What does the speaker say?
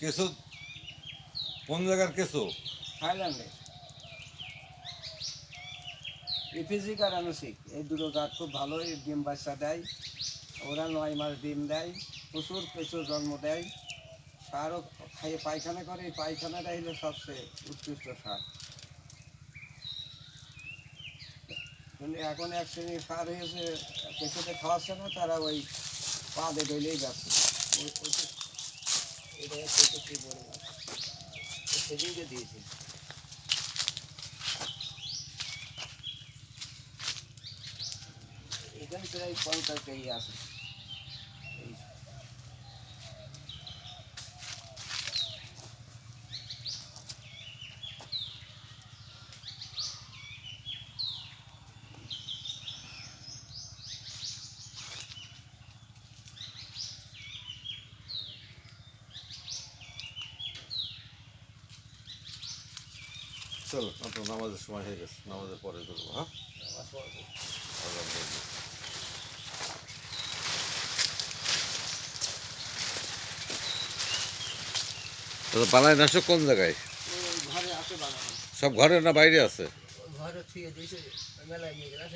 কেঁচো? কোন জায়গার কেঁচো? থাইল্যান্ডে ইফিজিক আর আনুসিক এই দুটো জাত খুব ভালোই ডিম বাচ্চা দেয়। ওরা নয় মাস ডিম দেয়, প্রচুর প্রচুর জন্ম দেয়। সারও খাইয়ে পায়খানা করে, এই পায়খানাটা হলো সবচেয়ে উৎকৃষ্ট সার। কিন্তু এখন এক শ্রেণির সার হয়েছে পেছনে খাওয়াচ্ছে না, তারা ওই পা দিয়ে ডলেই যাচ্ছে এটা হচ্ছে কি বলে সেদিনকে দিয়েছি এখানে প্রায় পঞ্চাশ কেজি আছে চলো আপনার নামাজের সময় হয়ে গেছে। নামাজের পরে করব হ্যাঁ। তো বানায় নাশক কোন জায়গায়? ঘরে আছে বানানো সব ঘরে না বাইরে আছে? ঘরে মেলায় নিয়ে গেলাম